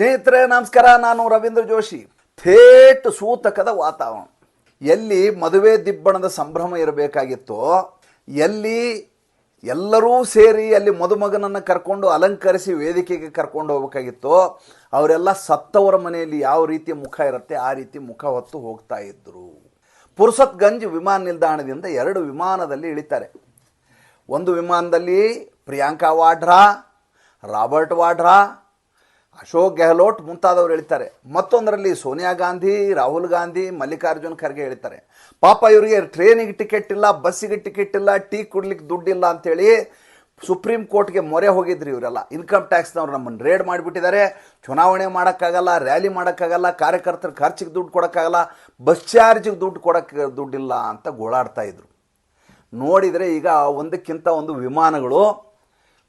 ಸ್ನೇಹಿತರೆ, ನಮಸ್ಕಾರ. ನಾನು ರವೀಂದ್ರ ಜೋಶಿ. ಥೇಟ್ ಸೂತಕದ ವಾತಾವರಣ. ಎಲ್ಲಿ ಮದುವೆ ದಿಬ್ಬಣದ ಸಂಭ್ರಮ ಇರಬೇಕಾಗಿತ್ತೋ, ಎಲ್ಲಿ ಎಲ್ಲರೂ ಸೇರಿ ಅಲ್ಲಿ ಮದುಮಗನನ್ನು ಕರ್ಕೊಂಡು ಅಲಂಕರಿಸಿ ವೇದಿಕೆಗೆ ಕರ್ಕೊಂಡು ಹೋಗ್ಬೇಕಾಗಿತ್ತು, ಅವರೆಲ್ಲ ಸತ್ತವರ ಮನೆಯಲ್ಲಿ ಯಾವ ರೀತಿ ಮುಖ ಇರುತ್ತೆ, ಆ ರೀತಿ ಮುಖ ಹೊತ್ತು ಹೋಗ್ತಾ ಇದ್ರು. ಪುರ್ಸತ್ಗಂಜ್ ವಿಮಾನ ನಿಲ್ದಾಣದಿಂದ ಎರಡು ವಿಮಾನದಲ್ಲಿ ಇಳಿತಾರೆ. ಒಂದು ವಿಮಾನದಲ್ಲಿ ಪ್ರಿಯಾಂಕಾ ವಾಡ್ರಾ, ರಾಬರ್ಟ್ ವಾಡ್ರಾ ಅಶೋಕ್ ಗೆಹ್ಲೋಟ್ ಮುಂತಾದವರು ಹೇಳ್ತಾರೆ. ಮತ್ತೊಂದರಲ್ಲಿ ಸೋನಿಯಾ ಗಾಂಧಿ, ರಾಹುಲ್ ಗಾಂಧಿ, ಮಲ್ಲಿಕಾರ್ಜುನ್ ಖರ್ಗೆ ಹೇಳ್ತಾರೆ. ಪಾಪ ಇವರಿಗೆ ಟ್ರೈನಿಗೆ ಟಿಕೆಟ್ ಇಲ್ಲ ಬಸ್ಸಿಗೆ ಟಿಕೆಟ್ ಇಲ್ಲ, ಟೀ ಕುಡ್ಲಿಕ್ಕೆ ದುಡ್ಡಿಲ್ಲ ಅಂತೇಳಿ ಸುಪ್ರೀಂ ಕೋರ್ಟ್ಗೆ ಮೊರೆ ಹೋಗಿದ್ರಿ ಇವರೆಲ್ಲ. ಇನ್ಕಮ್ ಟ್ಯಾಕ್ಸ್ನವ್ರು ನಮ್ಮನ್ನು ರೇಡ್ ಮಾಡಿಬಿಟ್ಟಿದ್ದಾರೆ. ಚುನಾವಣೆ ಮಾಡೋಕ್ಕಾಗಲ್ಲ ರ್ಯಾಲಿ ಮಾಡೋಕ್ಕಾಗಲ್ಲ, ಕಾರ್ಯಕರ್ತರ ಖರ್ಚಿಗೆ ದುಡ್ಡು ಕೊಡೋಕ್ಕಾಗಲ್ಲ ಬಸ್ ಚಾರ್ಜಿಗೆ ದುಡ್ಡು ಕೊಡೋಕ್ಕೆ ದುಡ್ಡಿಲ್ಲ ಅಂತ ಗೋಳಾಡ್ತಾ ಇದ್ರು. ನೋಡಿದರೆ ಈಗ ಒಂದಕ್ಕಿಂತ ಒಂದು ವಿಮಾನಗಳು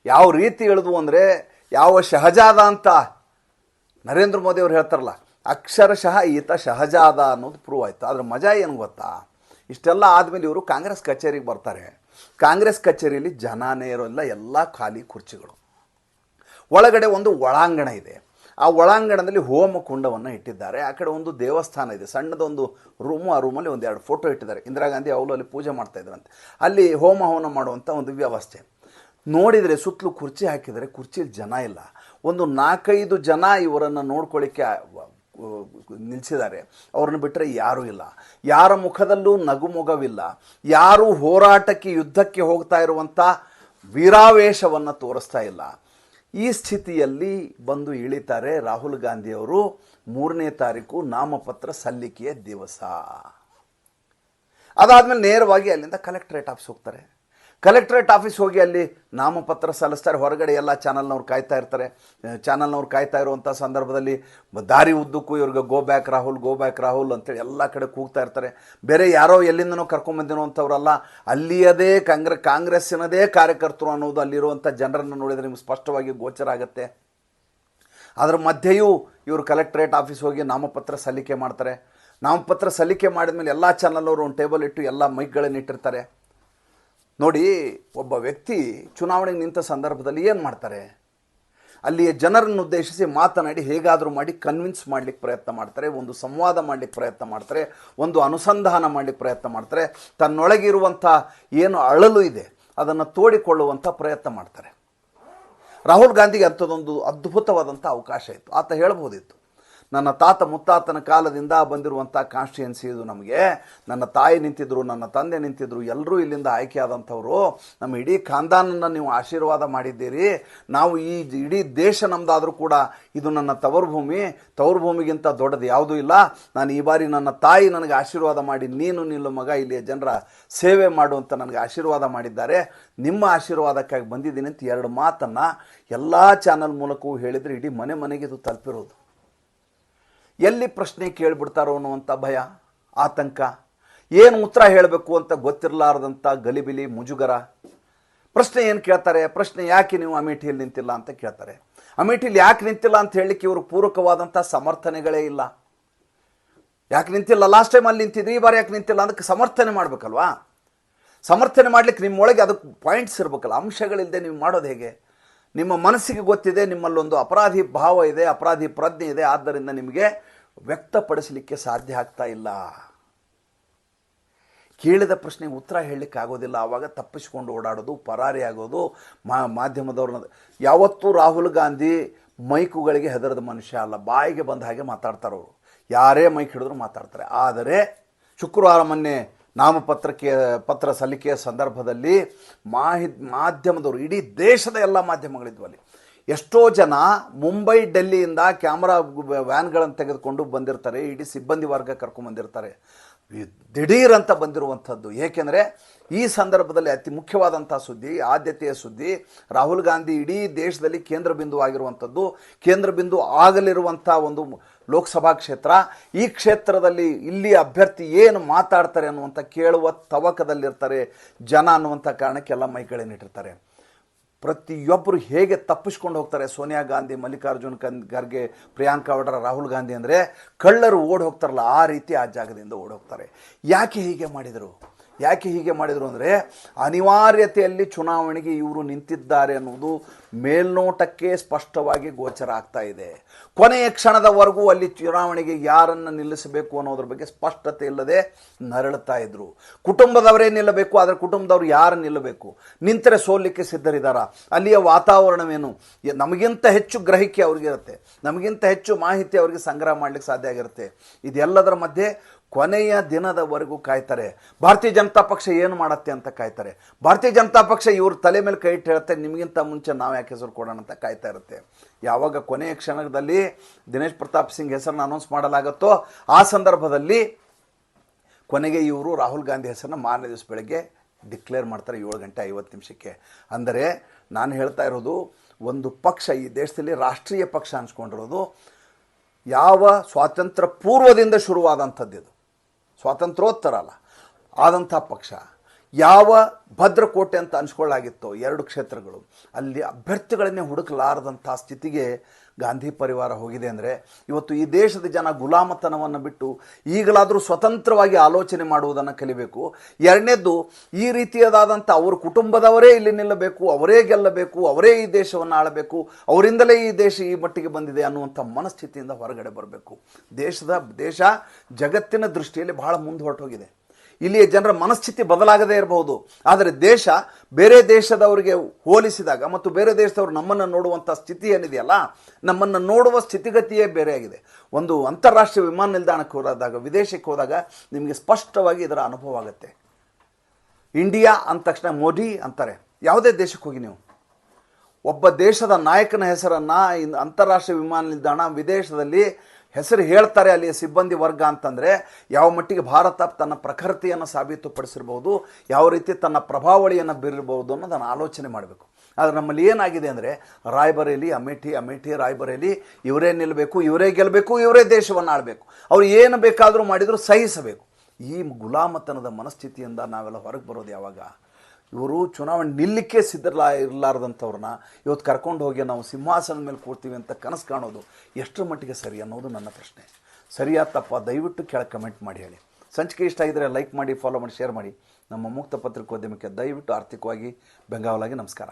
ಯಾವ ರೀತಿ ಇಳಿದ್ವು ಅಂದರೆ ಯಾವ ಶಹಜಾದ ಅಂತ ನರೇಂದ್ರ ಮೋದಿ ಅವ್ರು ಹೇಳ್ತಾರಲ್ಲ ಅಕ್ಷರಶಃ ಈತ ಶಹಜಾದ ಅನ್ನೋದು ಪ್ರೂವ್ ಆಯಿತು. ಅದ್ರ ಮಜಾ ಏನು ಗೊತ್ತಾ? ಇಷ್ಟೆಲ್ಲ ಆದಮೇಲೆ ಇವರು ಕಾಂಗ್ರೆಸ್ ಕಚೇರಿಗೆ ಬರ್ತಾರೆ. ಕಾಂಗ್ರೆಸ್ ಕಚೇರಿಯಲ್ಲಿ ಜನಾನೇ ಇರೋಲ್ಲ ಎಲ್ಲ ಖಾಲಿ ಕುರ್ಚಿಗಳು. ಒಳಗಡೆ ಒಂದು ಒಳಾಂಗಣ ಇದೆ. ಆ ಒಳಾಂಗಣದಲ್ಲಿ ಹೋಮ ಕುಂಡವನ್ನು ಇಟ್ಟಿದ್ದಾರೆ. ಆ ಕಡೆ ಒಂದು ದೇವಸ್ಥಾನ ಇದೆ. ಸಣ್ಣದೊಂದು ರೂಮು ಆ ರೂಮಲ್ಲಿ ಒಂದು ಎರಡು ಫೋಟೋ ಇಟ್ಟಿದ್ದಾರೆ. ಇಂದಿರಾ ಗಾಂಧಿ ಅವಳು ಅಲ್ಲಿ ಪೂಜೆ ಮಾಡ್ತಾಯಿದ್ರಂತೆ ಅಲ್ಲಿ ಹೋಮ ಹವನ ಮಾಡುವಂಥ ಒಂದು ವ್ಯವಸ್ಥೆ. ನೋಡಿದರೆ ಸುತ್ತಲೂ ಕುರ್ಚಿ ಹಾಕಿದರೆ ಕುರ್ಚಿಯಲ್ಲಿ ಜನ ಇಲ್ಲ. ಒಂದು ನಾಲ್ಕೈದು ಜನ ಇವರನ್ನು ನೋಡ್ಕೊಳ್ಳಿಕ್ಕೆ ನಿಲ್ಲಿಸಿದ್ದಾರೆ ಅವ್ರನ್ನ ಬಿಟ್ಟರೆ ಯಾರೂ ಇಲ್ಲ. ಯಾರ ಮುಖದಲ್ಲೂ ನಗುಮೊಗವಿಲ್ಲ. ಯಾರೂ ಹೋರಾಟಕ್ಕೆ, ಯುದ್ಧಕ್ಕೆ ಹೋಗ್ತಾ ಇರುವಂಥ ವೀರಾವೇಶವನ್ನು ತೋರಿಸ್ತಾ ಇಲ್ಲ. ಈ ಸ್ಥಿತಿಯಲ್ಲಿ ಬಂದು ಇಳಿತಾರೆ ರಾಹುಲ್ ಗಾಂಧಿಯವರು ಮೂರನೇ ತಾರೀಕು ನಾಮಪತ್ರ ಸಲ್ಲಿಕೆಯ ದಿವಸ. ಅದಾದಮೇಲೆ ನೇರವಾಗಿ ಅಲ್ಲಿಂದ ಕಲೆಕ್ಟ್ರೇಟ್ ಆಫೀಸ್ ಹೋಗ್ತಾರೆ. ಕಲೆಕ್ಟ್ರೇಟ್ ಆಫೀಸ್ ಹೋಗಿ ಅಲ್ಲಿ ನಾಮಪತ್ರ ಸಲ್ಲಿಸ್ತಾರೆ. ಹೊರಗಡೆ ಎಲ್ಲ ಚಾನಲ್ನವ್ರು ಕಾಯ್ತಾ ಇರ್ತಾರೆ. ಚಾನಲ್ನವ್ರು ಕಾಯ್ತಾ ಇರುವಂಥ ಸಂದರ್ಭದಲ್ಲಿ ದಾರಿ ಉದ್ದಕ್ಕೂ ಇವ್ರಿಗೆ go back Rahul go back Rahul ಅಂತೇಳಿ ಎಲ್ಲ ಕಡೆ ಕೂಗ್ತಾ ಇರ್ತಾರೆ. ಬೇರೆ ಯಾರೋ ಎಲ್ಲಿಂದನೋ ಕರ್ಕೊಂಬಂದಿನೋ ಅಂಥವ್ರಲ್ಲ ಅಲ್ಲಿಯದೇ ಕಾಂಗ್ರೆ, ಕಾಂಗ್ರೆಸ್ಸಿನದೇ ಕಾರ್ಯಕರ್ತರು ಅನ್ನೋದು ಅಲ್ಲಿರುವಂಥ ಜನರನ್ನು ನೋಡಿದರೆ ನಿಮ್ಗೆ ಸ್ಪಷ್ಟವಾಗಿ ಗೋಚರ ಆಗುತ್ತೆ. ಅದರ ಮಧ್ಯೆಯೂ ಇವರು ಕಲೆಕ್ಟ್ರೇಟ್ ಆಫೀಸ್ ಹೋಗಿ ನಾಮಪತ್ರ ಸಲ್ಲಿಕೆ ಮಾಡ್ತಾರೆ. ನಾಮಪತ್ರ ಸಲ್ಲಿಕೆ ಮಾಡಿದ ಮೇಲೆ ಎಲ್ಲ ಚಾನಲ್ನವರು ಒಂದು ಟೇಬಲ್ ಇಟ್ಟು ಎಲ್ಲ ಮೈಕ್ಗಳನ್ನು ಇಟ್ಟಿರ್ತಾರೆ ನೋಡಿ, ಒಬ್ಬ ವ್ಯಕ್ತಿ ಚುನಾವಣೆಗೆ ನಿಂತ ಸಂದರ್ಭದಲ್ಲಿ ಏನು ಮಾಡ್ತಾರೆ? ಅಲ್ಲಿಯ ಜನರನ್ನು ಉದ್ದೇಶಿಸಿ ಮಾತನಾಡಿ ಹೇಗಾದರೂ ಮಾಡಿ ಕನ್ವಿನ್ಸ್ ಮಾಡಲಿಕ್ಕೆ ಪ್ರಯತ್ನ ಮಾಡ್ತಾರೆ, ಒಂದು ಸಂವಾದ ಮಾಡಲಿಕ್ಕೆ ಪ್ರಯತ್ನ ಮಾಡ್ತಾರೆ, ಒಂದು ಅನುಸಂಧಾನ ಮಾಡಲಿಕ್ಕೆ ಪ್ರಯತ್ನ ಮಾಡ್ತಾರೆ. ತನ್ನೊಳಗಿರುವಂಥ ಏನು ಅಳಲು ಇದೆ, ಅದನ್ನು ತೋಡಿಕೊಳ್ಳುವಂಥ ಪ್ರಯತ್ನ ಮಾಡ್ತಾರೆ. ರಾಹುಲ್ ಗಾಂಧಿಗೆ ಅಂಥದ್ದೊಂದು ಅದ್ಭುತವಾದಂಥ ಅವಕಾಶ ಇತ್ತು. ಆತ ಹೇಳ್ಬೋದಿತ್ತು ನನ್ನ ತಾತ ಮುತ್ತಾತನ ಕಾಲದಿಂದ ಬಂದಿರುವಂಥ ಕಾನ್ಸ್ಟಿಟ್ಯೂನ್ಸಿ ಇದು ನಮಗೆ. ನನ್ನ ತಾಯಿ ನಿಂತಿದ್ರು, ನನ್ನ ತಂದೆ ನಿಂತಿದ್ರು, ಎಲ್ಲರೂ ಇಲ್ಲಿಂದ ಆಯ್ಕೆಯಾದಂಥವರು. ನಮ್ಮ ಇಡೀ ಖಾನ್ದಾನನ್ನು ನೀವು ಆಶೀರ್ವಾದ ಮಾಡಿದ್ದೀರಿ. ನಾವು ಈ ಇಡೀ ದೇಶ ನಮ್ಮದಾದರೂ ಕೂಡ ಇದು ನನ್ನ ತವರು ಭೂಮಿ ತವರು ಭೂಮಿಗಿಂತ ದೊಡ್ಡದು ಯಾವುದೂ ಇಲ್ಲ. ನಾನು ಈ ಬಾರಿ ನನ್ನ ತಾಯಿ ನನಗೆ ಆಶೀರ್ವಾದ ಮಾಡಿ, ನೀನು ನಿಲ್ಲ ಮಗ, ಇಲ್ಲಿಯ ಜನರ ಸೇವೆ ಮಾಡು ಅಂತ ನನಗೆ ಆಶೀರ್ವಾದ ಮಾಡಿದ್ದಾರೆ. ನಿಮ್ಮ ಆಶೀರ್ವಾದಕ್ಕಾಗಿ ಬಂದಿದ್ದೀನಿ ಅಂತ ಎರಡು ಮಾತನ್ನು ಎಲ್ಲ ಚಾನಲ್ ಮೂಲಕವೂ ಹೇಳಿದರೆ ಇಡೀ ಮನೆ ಮನೆಗೆ ಇದು ತಲುಪಿರೋದು. ಎಲ್ಲಿ ಪ್ರಶ್ನೆ ಕೇಳಿಬಿಡ್ತಾರೋ ಅನ್ನುವಂಥ ಭಯ, ಆತಂಕ. ಏನು ಉತ್ತರ ಹೇಳಬೇಕು ಅಂತ ಗೊತ್ತಿರಲಾರದಂಥ ಗಲಿಬಿಲಿ ಮುಜುಗರ. ಪ್ರಶ್ನೆ ಏನು ಕೇಳ್ತಾರೆ? ಪ್ರಶ್ನೆ ಯಾಕೆ ನೀವು ಅಮೇಠಿಯಲ್ಲಿ ನಿಂತಿಲ್ಲ ಅಂತ ಕೇಳ್ತಾರೆ. ಅಮೇಠಿಯಲ್ಲಿ ಯಾಕೆ ನಿಂತಿಲ್ಲ ಅಂತ ಹೇಳಲಿಕ್ಕೆ ಇವರು ಪೂರಕವಾದಂಥ ಸಮರ್ಥನೆಗಳೇ ಇಲ್ಲ. ಯಾಕೆ ನಿಂತಿಲ್ಲ? ಲಾಸ್ಟ್ ಟೈಮ್ ಅಲ್ಲಿ ನಿಂತಿದ್ರಿ, ಈ ಬಾರಿ ಯಾಕೆ ನಿಂತಿಲ್ಲ? ಅದಕ್ಕೆ ಸಮರ್ಥನೆ ಮಾಡಬೇಕಲ್ವಾ? ಸಮರ್ಥನೆ ಮಾಡಲಿಕ್ಕೆ ನಿಮ್ಮೊಳಗೆ ಅದಕ್ಕೆ ಪಾಯಿಂಟ್ಸ್ ಇರಬೇಕಲ್ಲ ಅಂಶಗಳಿಲ್ಲದೆ ನೀವು ಮಾಡೋದು ಹೇಗೆ? ನಿಮ್ಮ ಮನಸ್ಸಿಗೆ ಗೊತ್ತಿದೆ, ನಿಮ್ಮಲ್ಲೊಂದು ಅಪರಾಧಿ ಭಾವ ಇದೆ, ಅಪರಾಧಿ ಪ್ರಜ್ಞೆ ಇದೆ, ಆದ್ದರಿಂದ ನಿಮಗೆ ವ್ಯಕ್ತಪಡಿಸಲಿಕ್ಕೆ ಸಾಧ್ಯ ಆಗ್ತಾ ಇಲ್ಲ. ಕೇಳಿದ ಪ್ರಶ್ನೆಗೆ ಉತ್ತರ ಹೇಳಲಿಕ್ಕೆ ಆಗೋದಿಲ್ಲ. ಆವಾಗ ತಪ್ಪಿಸ್ಕೊಂಡು ಓಡಾಡೋದು, ಪರಾರಿ ಆಗೋದು ಮಾಧ್ಯಮದವ್ರನ್ನ, ಯಾವತ್ತೂ ರಾಹುಲ್ ಗಾಂಧಿ ಮೈಕುಗಳಿಗೆ ಹೆದರದ ಮನುಷ್ಯ ಅಲ್ಲ. ಬಾಯಿಗೆ ಬಂದ ಹಾಗೆ ಮಾತಾಡ್ತಾರೆ ಅವರು ಯಾರೇ ಮೈಕ್ ಹಿಡಿದ್ರು ಮಾತಾಡ್ತಾರೆ. ಆದರೆ ಶುಕ್ರವಾರ ಮೊನ್ನೆ ನಾಮಪತ್ರಕ್ಕೆ, ಪತ್ರ ಸಲ್ಲಿಕೆಯ ಸಂದರ್ಭದಲ್ಲಿ ಮಾಹಿ ಮಾಧ್ಯಮದವರು, ಇಡೀ ದೇಶದ ಎಲ್ಲ ಮಾಧ್ಯಮಗಳಿದ್ವು ಅಲ್ಲಿ. ಎಷ್ಟೋ ಜನ ಮುಂಬೈ, ಡೆಲ್ಲಿಯಿಂದ ಕ್ಯಾಮ್ರಾ ವ್ಯಾನ್ಗಳನ್ನು ತೆಗೆದುಕೊಂಡು ಬಂದಿರ್ತಾರೆ, ಇಡೀ ಸಿಬ್ಬಂದಿ ವರ್ಗ ಕರ್ಕೊಂಬಂದಿರ್ತಾರೆ ದಿಢೀರ್ ಅಂತ ಬಂದಿರುವಂಥದ್ದು. ಏಕೆಂದರೆ ಈ ಸಂದರ್ಭದಲ್ಲಿ ಅತಿ ಮುಖ್ಯವಾದಂಥ ಸುದ್ದಿ, ಆದ್ಯತೆಯ ಸುದ್ದಿ, ರಾಹುಲ್ ಗಾಂಧಿ ಇಡೀ ದೇಶದಲ್ಲಿ ಕೇಂದ್ರ ಬಿಂದು ಆಗಿರುವಂಥದ್ದು. ಕೇಂದ್ರ ಬಿಂದು ಆಗಲಿರುವಂಥ ಒಂದು ಲೋಕಸಭಾ ಕ್ಷೇತ್ರ. ಈ ಕ್ಷೇತ್ರದಲ್ಲಿ ಇಲ್ಲಿ ಅಭ್ಯರ್ಥಿ ಏನು ಮಾತಾಡ್ತಾರೆ ಅನ್ನುವಂಥ ಕೇಳುವ ತವಕದಲ್ಲಿರ್ತಾರೆ ಜನ ಅನ್ನುವಂಥ ಕಾರಣಕ್ಕೆಲ್ಲ ಮೈಗಳನ್ನಿಟ್ಟಿರ್ತಾರೆ ಪ್ರತಿಯೊಬ್ಬರು ಹೇಗೆ ತಪ್ಪಿಸ್ಕೊಂಡು ಹೋಗ್ತಾರೆ ಸೋನಿಯಾ ಗಾಂಧಿ, ಮಲ್ಲಿಕಾರ್ಜುನ್ ಖರ್ಗೆ, ಪ್ರಿಯಾಂಕಾ ವಡ್ರ ರಾಹುಲ್ ಗಾಂಧಿ ಅಂದರೆ ಕಳ್ಳರು ಓಡಿ ಹೋಗ್ತಾರಲ್ಲ, ಆ ರೀತಿ ಆ ಜಾಗದಿಂದ ಓಡಿ ಹೋಗ್ತಾರೆ. ಯಾಕೆ ಹೀಗೆ ಮಾಡಿದರು? ಯಾಕೆ ಹೀಗೆ ಮಾಡಿದರು ಅಂದರೆ ಅನಿವಾರ್ಯತೆಯಲ್ಲಿ ಚುನಾವಣೆಗೆ ಇವರು ನಿಂತಿದ್ದಾರೆ ಅನ್ನೋದು ಮೇಲ್ನೋಟಕ್ಕೆ ಸ್ಪಷ್ಟವಾಗಿ ಗೋಚರ ಆಗ್ತಾ ಇದೆ. ಕೊನೆಯ ಕ್ಷಣದವರೆಗೂ ಅಲ್ಲಿ ಚುನಾವಣೆಗೆ ಯಾರನ್ನು ನಿಲ್ಲಿಸಬೇಕು ಅನ್ನೋದ್ರ ಬಗ್ಗೆ ಸ್ಪಷ್ಟತೆ ಇಲ್ಲದೆ ನರಳುತ್ತಾ ಇದ್ರು. ಕುಟುಂಬದವರೇ ನಿಲ್ಲಬೇಕು, ಆದರೆ ಕುಟುಂಬದವರು ಯಾರು ನಿಲ್ಲಬೇಕು? ನಿಂತರೆ ಸೋಲಿಕ್ಕೆ ಸಿದ್ಧರಿದ್ದಾರ ಅಲ್ಲಿಯ ವಾತಾವರಣವೇನು? ನಮಗಿಂತ ಹೆಚ್ಚು ಗ್ರಹಿಕೆ ಅವ್ರಿಗಿರುತ್ತೆ. ನಮಗಿಂತ ಹೆಚ್ಚು ಮಾಹಿತಿ ಅವರಿಗೆ ಸಂಗ್ರಹ ಮಾಡಲಿಕ್ಕೆ ಸಾಧ್ಯ ಆಗಿರುತ್ತೆ. ಇದೆಲ್ಲದರ ಮಧ್ಯೆ ಕೊನೆಯ ದಿನದವರೆಗೂ ಕಾಯ್ತಾರೆ. ಭಾರತೀಯ ಜನತಾ ಪಕ್ಷ ಏನು ಮಾಡತ್ತೆ ಅಂತ ಕಾಯ್ತಾರೆ. ಭಾರತೀಯ ಜನತಾ ಪಕ್ಷ ಇವ್ರ ತಲೆ ಮೇಲೆ ಕೈ ಇಟ್ಟು ಹೇಳುತ್ತೆ, ನಿಮಗಿಂತ ಮುಂಚೆ ನಾವು ಯಾಕೆ ಹೆಸರು ಕೊಡೋಣ ಅಂತ ಕಾಯ್ತಾ ಇರುತ್ತೆ. ಯಾವಾಗ ಕೊನೆಯ ಕ್ಷಣದಲ್ಲಿ ದಿನೇಶ್ ಪ್ರತಾಪ್ ಸಿಂಗ್ ಹೆಸರನ್ನ ಅನೌನ್ಸ್ ಮಾಡಲಾಗುತ್ತೋ, ಆ ಸಂದರ್ಭದಲ್ಲಿ ಕೊನೆಗೆ ಇವರು ರಾಹುಲ್ ಗಾಂಧಿ ಹೆಸರನ್ನ ಮಾರನೇ ದಿವಸ ಬೆಳಗ್ಗೆ ಡಿಕ್ಲೇರ್ ಮಾಡ್ತಾರೆ ಏಳು ಗಂಟೆ ಐವತ್ತು ನಿಮಿಷಕ್ಕೆ. ಅಂದರೆ ನಾನು ಹೇಳ್ತಾ ಇರೋದು, ಒಂದು ಪಕ್ಷ ಈ ದೇಶದಲ್ಲಿ ರಾಷ್ಟ್ರೀಯ ಪಕ್ಷ ಅನ್ಸ್ಕೊಂಡಿರೋದು, ಯಾವ ಸ್ವಾತಂತ್ರ್ಯ ಪೂರ್ವದಿಂದ ಶುರುವಾದಂಥದ್ದು ಇದು. ಸ್ವಾತಂತ್ರ್ಯೋತ್ತರ ಅಲ್ಲ ಆದಂಥ ಪಕ್ಷ. ಯಾವ ಭದ್ರಕೋಟೆ ಅಂತ ಅನ್ಸ್ಕೊಳ್ಳಾಗಿತ್ತು ಎರಡು ಕ್ಷೇತ್ರಗಳು, ಅಲ್ಲಿ ಅಭ್ಯರ್ಥಿಗಳನ್ನೇ ಹುಡುಕಲಾರದಂಥ ಸ್ಥಿತಿಗೆ ಗಾಂಧಿ ಪರಿವಾರ ಹೋಗಿದೆ ಅಂದರೆ, ಇವತ್ತು ಈ ದೇಶದ ಜನ ಗುಲಾಮತನವನ್ನು ಬಿಟ್ಟು ಈಗಲಾದರೂ ಸ್ವತಂತ್ರವಾಗಿ ಆಲೋಚನೆ ಮಾಡುವುದನ್ನು ಕಲಿಬೇಕು. ಎರಡನೇದ್ದು, ಈ ರೀತಿಯದಾದಂಥ ಅವ್ರ ಕುಟುಂಬದವರೇ ಇಲ್ಲಿ ನಿಲ್ಲಬೇಕು, ಅವರೇ ಗೆಲ್ಲಬೇಕು, ಅವರೇ ಈ ದೇಶವನ್ನು ಆಳಬೇಕು, ಅವರಿಂದಲೇ ಈ ದೇಶ ಈ ಮಟ್ಟಿಗೆ ಬಂದಿದೆ ಅನ್ನುವಂಥ ಮನಸ್ಥಿತಿಯಿಂದ ಹೊರಗಡೆ ಬರಬೇಕು. ದೇಶದ, ದೇಶ ಜಗತ್ತಿನ ದೃಷ್ಟಿಯಲ್ಲಿ ಬಹಳ ಮುಂದೆ ಹೊರಟೋಗಿದೆ. ಇಲ್ಲಿಯ ಜನರ ಮನಸ್ಥಿತಿ ಬದಲಾಗದೇ ಇರಬಹುದು. ಆದರೆ ದೇಶ ಬೇರೆ ದೇಶದವರಿಗೆ ಹೋಲಿಸಿದಾಗ ಮತ್ತು ಬೇರೆ ದೇಶದವರು ನಮ್ಮನ್ನು ನೋಡುವಂಥ ಸ್ಥಿತಿ ಏನಿದೆಯಲ್ಲ, ನಮ್ಮನ್ನು ನೋಡುವ ಸ್ಥಿತಿಗತಿಯೇ ಬೇರೆಯಾಗಿದೆ. ಒಂದು ಅಂತಾರಾಷ್ಟ್ರೀಯ ವಿಮಾನ ನಿಲ್ದಾಣಕ್ಕೆ ಹೋದಾಗ, ವಿದೇಶಕ್ಕೆ ಹೋದಾಗ ನಿಮಗೆ ಸ್ಪಷ್ಟವಾಗಿ ಇದರ ಅನುಭವ ಆಗುತ್ತೆ. ಇಂಡಿಯಾ ಅಂದ ತಕ್ಷಣ ಮೋದಿ ಅಂತಾರೆ. ಯಾವುದೇ ದೇಶಕ್ಕೆ ಹೋಗಿ ನೀವು. ಒಬ್ಬ ದೇಶದ ನಾಯಕನ ಹೆಸರನ್ನು ಅಂತಾರಾಷ್ಟ್ರೀಯ ವಿಮಾನ ನಿಲ್ದಾಣ ವಿದೇಶದಲ್ಲಿ ಹೆಸರು ಹೇಳ್ತಾರೆ ಅಲ್ಲಿಯ ಸಿಬ್ಬಂದಿ ವರ್ಗ ಅಂತಂದರೆ ಯಾವ ಮಟ್ಟಿಗೆ ಭಾರತ ತನ್ನ ಪ್ರಖರತೆಯನ್ನು ಸಾಬೀತುಪಡಿಸಿರ್ಬೋದು, ಯಾವ ರೀತಿ ತನ್ನ ಪ್ರಭಾವಳಿಯನ್ನು ಬೀರಿರ್ಬೋದು ಅನ್ನೋದನ್ನು ಆಲೋಚನೆ ಮಾಡಬೇಕು. ಆದರೆ ನಮ್ಮಲ್ಲಿ ಏನಾಗಿದೆ ಅಂದರೆ ರಾಯ್ಬರೇಲಿ, ಅಮೇಠಿ ಅಮೇಠಿ, ರಾಯ್ಬರೇಲಿ, ಇವರೇ ನಿಲ್ಲಬೇಕು ಇವರೇ ಗೆಲ್ಲಬೇಕು ಇವರೇ ದೇಶವನ್ನು ಆಡಬೇಕು ಅವ್ರು ಏನು ಬೇಕಾದರೂ ಮಾಡಿದರೂ ಸಹಿಸಬೇಕು. ಈ ಗುಲಾಮತನದ ಮನಸ್ಥಿತಿಯಿಂದ ನಾವೆಲ್ಲ ಹೊರಗೆ ಬರೋದು ಯಾವಾಗ? ಇವರು ಚುನಾವಣೆ ನಿಲ್ಲಕ್ಕೆ ಸಿದ್ಧರಲ್ಲ ಇರಲಾರ್ದಂಥವ್ರನ್ನ ಇವತ್ತು ಕರ್ಕೊಂಡು ಹೋಗಿ ನಾವು ಸಿಂಹಾಸನದ ಮೇಲೆ ಕೂರ್ತೀವಿ ಅಂತ ಕನಸು ಕಾಣೋದು ಎಷ್ಟರ ಮಟ್ಟಿಗೆ ಸರಿ ಅನ್ನೋದು ನನ್ನ ಪ್ರಶ್ನೆ. ಸರಿಯಾ ತಪ್ಪ? ದಯವಿಟ್ಟು ಕೆಳಗೆ ಕಮೆಂಟ್ ಮಾಡಿ ಹೇಳಿ. ಸಂಚಿಕೆ ಇಷ್ಟ ಆಗಿದ್ರೆ ಲೈಕ್ ಮಾಡಿ ಫಾಲೋ ಮಾಡಿ ಶೇರ್ ಮಾಡಿ. ನಮ್ಮ ಮುಕ್ತ ಪತ್ರಿಕೋದ್ಯಮಕ್ಕೆ ದಯವಿಟ್ಟು ಆರ್ಥಿಕವಾಗಿ ಬೆಂಗಾವಲಾಗಿ ನಮಸ್ಕಾರ.